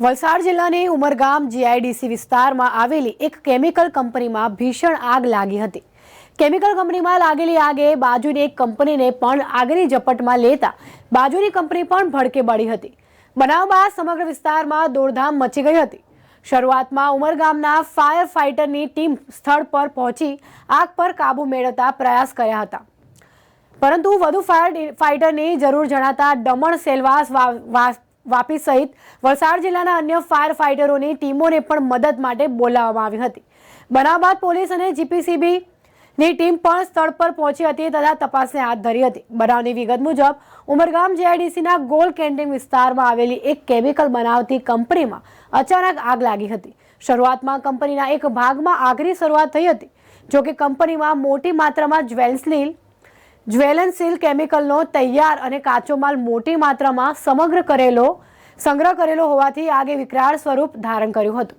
વલસાડ જિલ્લાની ઉમરગામ જીઆઈડીસી વિસ્તારમાં આવેલી એક કેમિકલ કંપનીમાં ભીષણ આગ લાગી હતી. કેમિકલ કંપનીમાં લાગેલી આગે બાજુની એક કંપનીને પણ આગની ઝપટમાં લેતા બાજુની કંપની પણ ભડકે બળી હતી. બનાવ બાદ સમગ્ર વિસ્તારમાં દોડધામ મચી ગઈ હતી. શરૂઆતમાં ઉમરગામના ફાયર ફાઇટરની ટીમ સ્થળ પર પહોંચી આગ પર કાબુ મેળવતા પ્રયાસ કર્યા હતા. પરંતુ વધુ ફાયર ફાઇટરની જરૂર જણાતા દમણ સેલવાસ વાપી સહિત વલસાડ જિલ્લાના અન્ય ફાયર ફાઇટરોની ટીમોને પણ મદદ માટે બોલાવવામાં આવી હતી. બનાવ બાદ પોલીસ અને જીપીસીબી ની ટીમ પણ સ્થળ પર પહોંચી હતી તથા તપાસને હાથ ધરી હતી. બનાવની વિગત મુજબ, ઉમરગામ જેઆઈડીસીના ગોલ કેન્ટીન વિસ્તારમાં આવેલી એક કેમિકલ બનાવતી કંપનીમાં અચાનક આગ લાગી હતી. શરૂઆતમાં કંપનીના એક ભાગમાં આગની શરૂઆત થઈ હતી, જોકે કંપનીમાં મોટી માત્રામાં જ્વેલ્સલીલ જ્વેલનશીલ કેમિકલનો તૈયાર અને કાચો માલ મોટી માત્રામાં સમગ્ર કરેલો, સંગ્રહ કરેલો હોવાથી આગે વિકરાળ સ્વરૂપ ધારણ કર્યું હતું.